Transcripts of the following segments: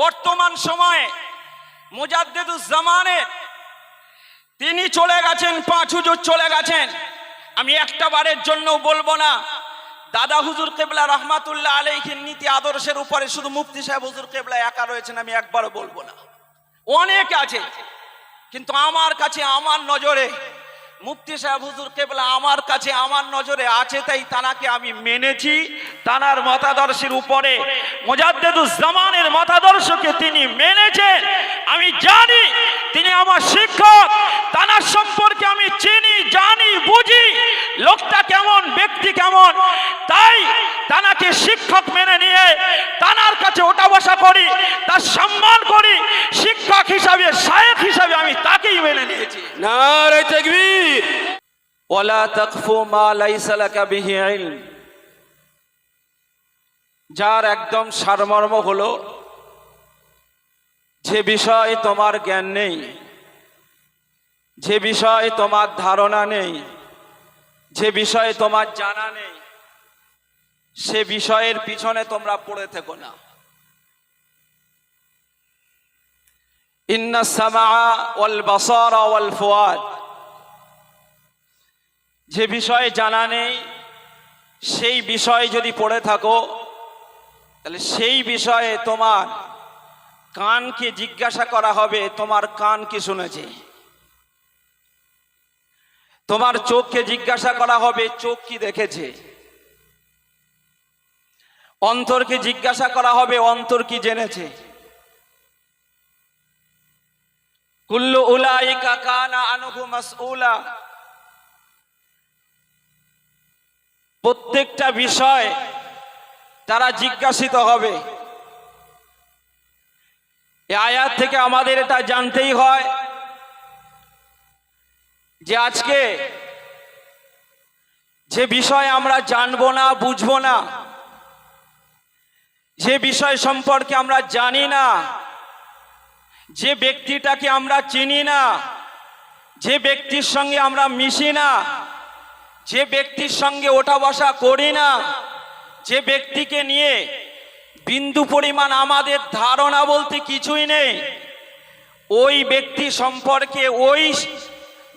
বর্তমান সময়ে মুজাদ্দেদুজ্জামানের তিনি চলে গেছেন, পাঁচ হুজুর চলে গেছেন। আমি একটা বারের জন্য বলব না, দাদা হুজুর কেবলা রহমাতুল্লাহ আলাইহির নীতি আদর্শের উপরে শুধু মুফতি সাহেব হুজুর কেবলা একা রয়েছেন, আমি একবারও বলব না। অনেক আছে, কিন্তু আমার কাছে আমার নজরে মুফতি সাহেব, হুজুর কেবলা আমার কাছে আমার নজরে আছে, তাই তানাকে আমি মেনেছি। তানার মতাদর্শের উপরে মোজাদ্দেদুজ্জামানের মতাদর্শকে তিনি মেনেছেন। আমি জানি তিনি আমার শিক্ষক। তানার সম্পর্কে আমি চিনি, জানি, বুঝি। লোকটা কেমন, ব্যক্তি কেমন। তাই তানাকে শিক্ষক মেনে নিয়ে তানার কাছে ওটা বসা করি, তার সম্মান করি। শিক্ষক হিসাবে, শায়েখ হিসাবে আমি তাকেই মেনে নিয়েছি। নারে যার একদম সারমর্ম হলো, যে বিষয় তোমার জ্ঞান নেই, যে বিষয়ে তোমার ধারণা নেই, যে বিষয়ে তোমার জানা নেই, সে বিষয়ের পিছনে তোমরা পড়ে থেকো না। ইন্না সামা ওয়াল বাসারা ওয়াল ফুয়াদ যে বিষয়ে জানা নেই, সেই বিষয়ে যদি পড়ে থাকো, তাহলে সেই বিষয়ে তোমার কানকে জিজ্ঞাসা করা হবে, তোমার কান কি শুনেছে? তোমার চোখকে জিজ্ঞাসা করা হবে, চোখ কি দেখেছে? অন্তরকে জিজ্ঞাসা করা হবে, অন্তর কি জেনেছে? কুল্লু উলাইকা কানা আনহু মাসউলা। প্রত্যেকটা বিষয় তারা জিজ্ঞাসিত হবে। এই আয়াত থেকে আমাদের এটা জানতেই হয় যে আজকে যে বিষয় আমরা জানব না, বুঝব না, যে বিষয় সম্পর্কে আমরা জানি না, যে ব্যক্তিটাকে আমরা চিনি না, যে ব্যক্তির সঙ্গে আমরা মিশি না যে ব্যক্তির সঙ্গে ওঠা বসা করি না, যে ব্যক্তিকে নিয়ে বিন্দু পরিমাণ আমাদের ধারণা বলতে কিছুই নেই, ওই ব্যক্তি সম্পর্কে, ওই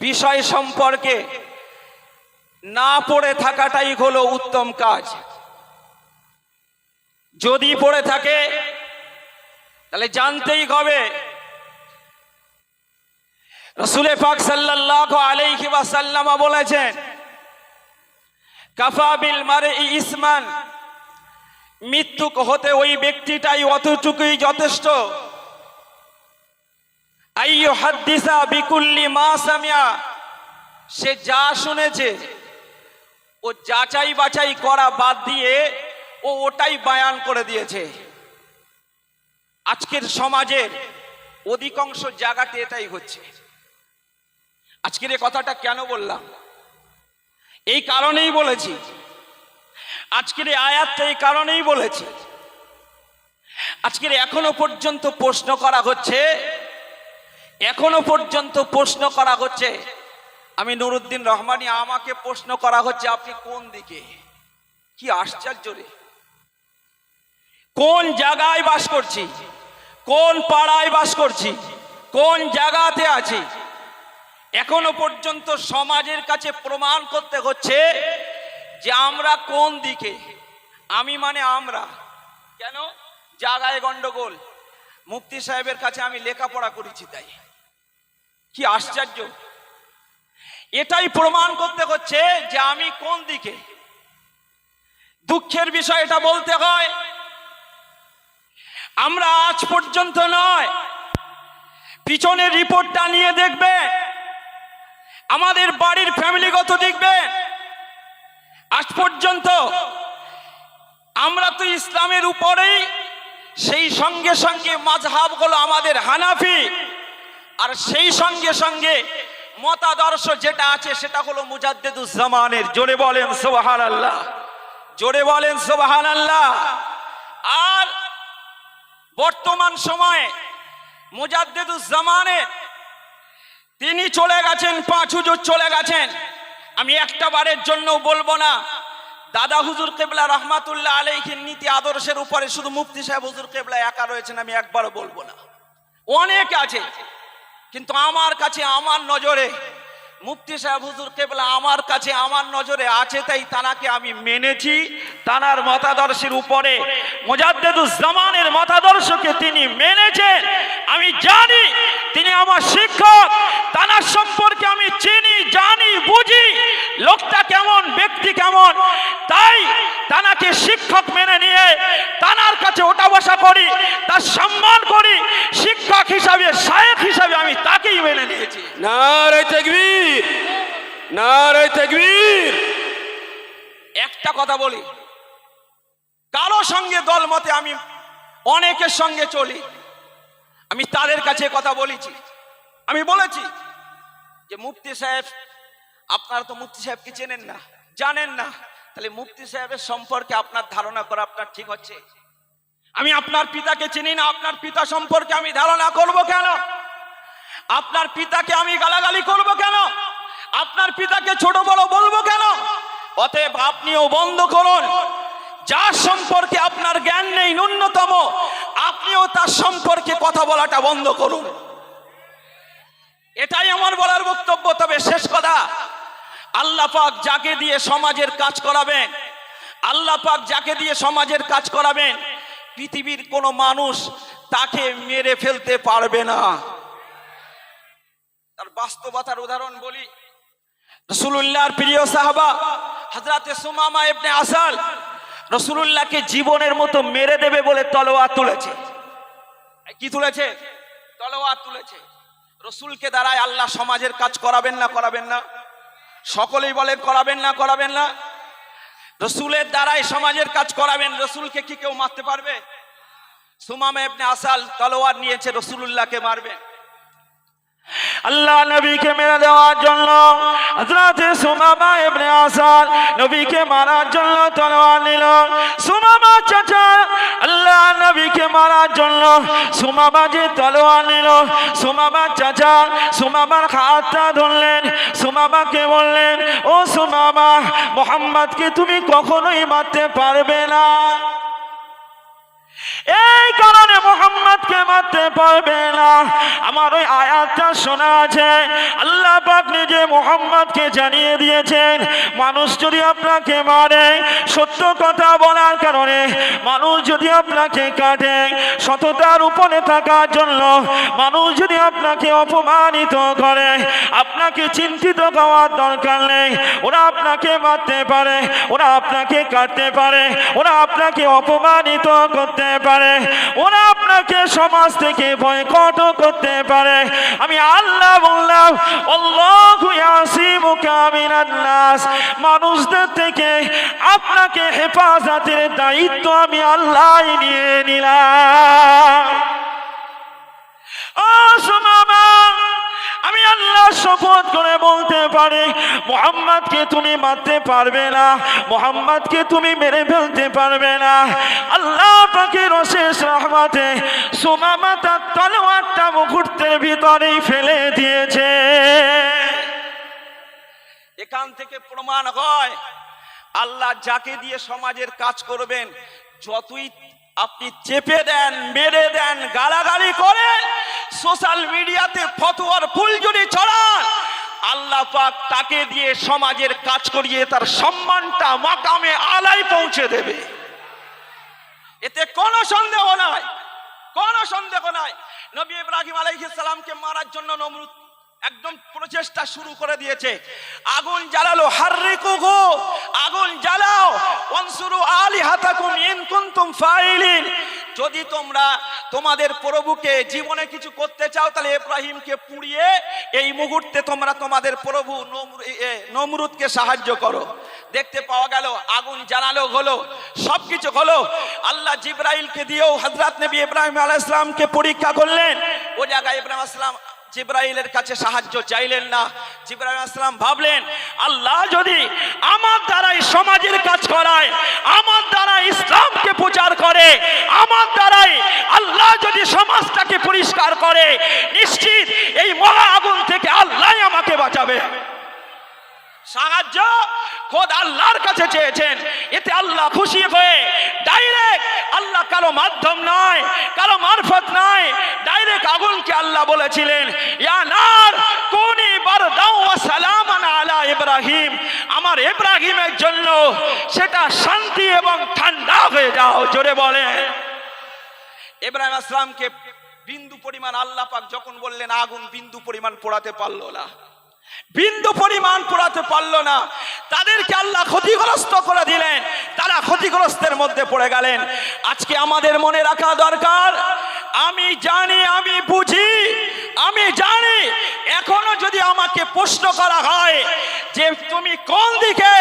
বিষয় সম্পর্কে না পড়ে থাকাটাই হলো উত্তম কাজ। যদি পড়ে থাকে, তাহলে জানতেই হবে রসুলে পাক সাল্লাল্লাহু আলাইহি ওয়াসাল্লামা বলেছেন কাফাবিল মারে ইসমান। মৃত্যু হতে ওই ব্যক্তিটাই অতটুকুই যথেষ্ট। আইয়ু বিকুল্লি মা সামিয়া। সে যা শুনেছে, ও যাচাই বাছাই করা বাদ দিয়ে ও ওটাই বায়ান করে দিয়েছে। আজকের সমাজের অধিকাংশ জায়গাতে এটাই হচ্ছে। আজকের এই কথাটা কেন বললাম? এই কারণেই বলেছি। আজকের এই আয়াতটা এই কারণেই বলেছি। আজকের এখনও পর্যন্ত প্রশ্ন করা হচ্ছে, এখনও পর্যন্ত প্রশ্ন করা হচ্ছে, আমি নুরুদ্দিন রহমানি, আমাকে প্রশ্ন করা হচ্ছে, আপনি কোন দিকে? কি আশ্চর্য রে। কোন জায়গায় বাস করছি? কোন পাড়ায় বাস করছি? কোন জায়গাতে আছি? এখনও পর্যন্ত সমাজের কাছে প্রমাণ করতে হচ্ছে যে আমরা কোন দিকে? আমি মানে আমরা। কেন? জায়গায় গন্ডগোল। মুফতি সাহেবের কাছে আমি লেখাপড়া করেছি তাই। কি আশ্চর্য। এটাই প্রমাণ করতে হচ্ছে যে আমি কোন দিকে। দুঃখের বিষয় এটা বলতে হয়, আমরা আজ পর্যন্ত নয়। পিছনের রিপোর্টটা নিয়ে দেখবে। আমাদের বাড়ির ফ্যামিলিগত দেখবে। আজ পর্যন্ত আমরা তো ইসলামের উপরেই সেই সঙ্গে সঙ্গে মাঝহাব হলো আমাদের হানাফি। আর সেই সঙ্গে সঙ্গে মতাদর্শ যেটা আছে সেটা হলো মুজাদ্দেদুজ্জামানের জোরে বলেন সোবাহান আল্লাহ জোরে বলেন সোবাহান আল্লাহ আর বর্তমান সময়ে মুজাদ্দেদুজ্জামানের তিনি চলে গেছেন পাঁচ হুজুর চলে গেছেন। আমি একটা বারের জন্য বলব না, দাদা হুজুর কেবলা রহমাতুল্লাহ আলাইহির নীতি আদর্শের উপরে শুধু মুফতি সাহেব হুজুর কেবলা একা রয়েছেন, আমি একবারও বলব না। অনেক আছে, কিন্তু আমার কাছে আমার নজরে, মুফতি সাহেব হুজুর কেবলা আমার কাছে আমার নজরে আছে, তাই তানাকে আমি মেনেছি, তানার মতাদর্শের উপরে জামানের মতাদর্শকে তিনি মেনেছেন। আমি জানি তিনি আমার শিক্ষক। তানার সম্পর্কে আমি চিনি জানি বুঝি। লোকটা কেমন ব্যক্তি কেমন। তাই তানাকে শিক্ষক মেনে নিয়ে তানার কাছে ওটা বসা করি তার সম্মান করি। শিক্ষক হিসাবে শায়েক হিসাবে আমি তাকেই মেনে নিয়েছি। নারে তকবীর নারে তকবীর। একটা কথা বলি কারও সঙ্গে দল মতে আমি অনেকের সঙ্গে চলি। আমি তাদের কাছে কথা বলেছি। আমি বলেছি যে, মুফতি সাহেব, আপনারা তো মুফতি সাহেবকে চেনেন না, জানেন না। তাহলে মুফতি সাহেবের সম্পর্কে আপনার ধারণা করা আপনার ঠিক হচ্ছে? আমি আপনার পিতাকে চিনি না, আপনার পিতা সম্পর্কে আমি ধারণা করব কেন? আপনার পিতাকে আমি গালাগালি করব কেন? আপনার পিতাকে ছোট বড় বলব কেন? অতএব আপনিও বন্ধ করুন। যার সম্পর্কে আপনার জ্ঞান নেই, ন্যূনতম, আপনিও তার সম্পর্কে কথা বলাটা বন্ধ করুন। এটাই আমার বলার বক্তব্য, তবে শেষ কথা, আল্লাহ পাক যাকে দিয়ে সমাজের কাজ করাবেন, আল্লাহ পাক যাকে দিয়ে সমাজের কাজ করাবেন, পৃথিবীর কোনো মানুষ তাকে মেরে ফেলতে পারবে না। তার বাস্তবতার উদাহরণ বলি রসুল্লাহর প্রিয় সাহাবা হজরতে সুমামা ইবনে আসাল রসুল্লাহকে জীবনের মতো মেরে দেবে বলে তলোয়ার তুলেছে। কি তুলেছে? তলোয়ার তুলেছে। রসুলকে দ্বারায় আল্লাহ সমাজের কাজ করাবেন না করাবেন না? সকলেই বলেন, করাবেন না করাবেন না? রসুলের দ্বারাই সমাজের কাজ করাবেন, রসুলকে কি কেউ মারতে পারবে? সুমামা আসাল তলোয়ার নিয়েছে, রসুলুল্লাহকে মারবে। আল্লাহ নবীকে মেরে দেওয়ার জন্য। হযরতে সুমামা ইবনে আসাদ নবীকে মারার জন্য তলোয়ার নিল। সুমামা চাচা, আল্লাহ নবীকে মারার জন্য সুমামা যে তলোয়ার নিল। সুমামা চাচা সুমামার হাতটা ধরলেন সুমামাকে বললেন, ও সুমামা মোহাম্মদকে তুমি কখনোই মারতে পারবে না। এই কারণে মোহাম্মদকে মারতে পারবে না। আমার ওই আয়াতটা শোনা আছে। আল্লাহ নিজে মোহাম্মদকে জানিয়ে দিয়েছেন, মানুষ যদি আপনাকে মারে, সত্য কথা বলার কারণে মানুষ যদি আপনাকে কাটে সততার উপরে থাকার জন্য মানুষ যদি আপনাকে অপমানিত করে, আপনাকে চিন্তিত হওয়ার দরকার নেই। ওরা আপনাকে মারতে পারে, ওরা আপনাকে কাটতে পারে, ওরা আপনাকে অপমানিত করতে পারে, ওরা আপনাকে সমাজ থেকে বয়কট করতে পারে। আমি আল্লাহ বললাম নাস। মানুষদের থেকে আপনাকে হেফাজতের দায়িত্ব আমি আল্লাহ নিয়ে নিলাম। শপথ করে বলতে পারি, মোহাম্মদকে তুমি মারতে পারবে না, মোহাম্মদকে তুমি মেরে ফেলতে পারবে না। আল্লাহ পাখির অশেষ রহমাতে সুমামা তার তলোয়ারটা মুহূর্তের ভিতরেই ফেলে দিয়েছে। এখান থেকে প্রমাণ হয়, আল্লাহ যাকে দিয়ে সমাজের কাজ করবেন, যতই আপনি চেপে দেন, মেরে দেন, গালাগালি করেন, সোশ্যাল মিডিয়াতে ফতোয়ার ফুল যদি ছড়ান আল্লাহ পাক তাকে দিয়ে সমাজের কাজ করিয়ে তার সম্মানটা মাকামে আলাই পৌঁছে দেবে। এতে কোনো সন্দেহ নাই, কোনো সন্দেহ নাই। নবী ইব্রাহিম সালামকে মারার জন্য নমরুদ একদম প্রচেষ্টা শুরু করে দিয়েছে। আগুন জ্বালালো, হাররিকু গো, আগুন জ্বালাও, অনসুরু আলি হাতাকুম ইন কুনতুম ফাইলিন। যদি তোমরা তোমাদের প্রভুকে জীবনে কিছু করতে চাও, তাহলে ইব্রাহিমকে পুড়িয়ে এই মুহূর্তে তোমরা তোমাদের প্রভু নমরুদকে সাহায্য করো। দেখতে পাওয়া গেল, আগুন জানালো হলো সব কিছু হলো। আল্লাহ জিব্রাইলকে দিয়েও হজরত নবী ইব্রাহিম আলাইহিস পরীক্ষা করলেন। ও জায়গায় ইব্রাহিম আসলাম জিব্রাইলের কাছে সাহায্য চাইলেন না। জিব্রাইল আসলাম ভাবলেন, আল্লাহ যদি আমার দ্বারাই সমাজের কাজ করায়, আমার দ্বারা ইসলামকে প্রচার করে, আমার দ্বারাই আল্লাহ যদি সমাজটাকে পরিষ্কার করে নিশ্চিত এই মহা আগুন থেকে আল্লাহ আমাকে বাঁচাবে সাহায্য খোদ আল্লাহর কাছে চেয়েছেন। এতে আল্লাহ খুশি হয়ে ডাইরেক্ট আল্লাহ কারও মাধ্যম নয়, কারও মারফত নয়। ডাইরেক্ট আগুনকে আল্লাহ বলেছিলেন, ইয়া নার, কোনি বারদাও ওয়া সালামান আলা ইব্রাহিম। আমার ইব্রাহিমের জন্য সেটা শান্তি এবং ঠান্ডা হয়ে যাও, জোরে বলেন। ইব্রাহিম আসলামকে বিন্দু পরিমাণ আল্লাহ পাক যখন বললেন, আগুন বিন্দু পরিমাণ পোড়াতে পারল না। বিন্দু পরিমাণ পোড়াতে পারল না। তাদেরকে আল্লাহ ক্ষতিগ্রস্ত করে দিলেন। তারা ক্ষতিগ্রস্তের মধ্যে পড়ে গেলেন। আজকে আমাদের মনে রাখা দরকার, আমি জানি, আমি বুঝি, আমি জানি, এখনও যদি আমাকে প্রশ্ন করা হয় যে তুমি কোন দিকে,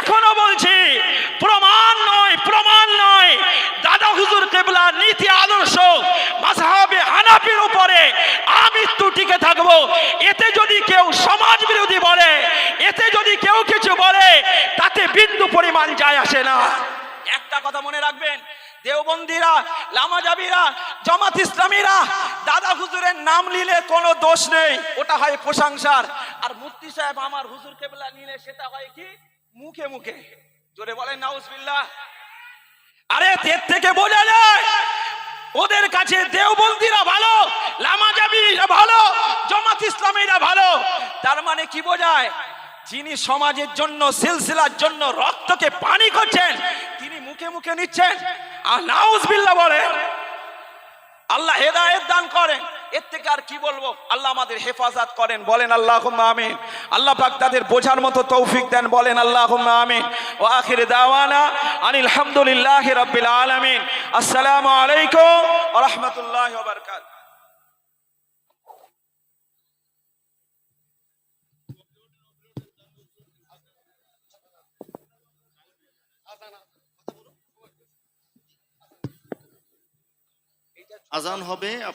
এখনও বলছি, প্রমাণ নয় প্রমাণ নয়। দাদা হুজুর কেবলা নীতি আদর্শ মাসাহাবে হানাফির উপরে আমৃত্যু টিকে থাকব। এতে যদি কেউ সমাজ বিরোধী বলে এতে যদি কেউ কিছু বলে তাতে বিন্দু পরিমাণ যায় আসে না। একটা কথা মনে রাখবেন, দেওবন্দিরা, লামাজাবিরা, জামাত ইসলামীরা, দাদা হুজুরের নাম নিলে কোনো দোষ নেই, ওটা হয় প্রশংসার। আর মুফতি সাহেব আমার হুজুর কেবলা নিলে সেটা হয় কি? মুখে মুখে। জোরে বলেন, নাউজবিল্লাহ। আরে এর থেকে বোঝা যায় ওদের কাছে দেওবন্দিরা ভালো, লামাজাবিরা ভালো, জামাত ইসলামীরা ভালো। তার মানে কি বোঝায়? যিনি সমাজের জন্য, সিলসিলার জন্য রক্তকে পানি করছেন, তিনি মুখে মুখে নিচ্ছেন। আর নাউজবিল্লাহ বলেন, আল্লাহ হেদায়েত দান করেন। এর থেকে আর কি বলব? আল্লাহ আমাদের হেফাজত করেন, বলেন আল্লাহ আমিন। আল্লাহ পাক তাদের বোঝার মতো তৌফিক দেন, বলেন আল্লাহ আমিন। ও আখির দাওয়ানা আনিল হামদুলিল্লাহ রাব্বিল আলামিন। আসসালামু আলাইকুম রাহমাতুল্লাহি ওয়া আজান হবে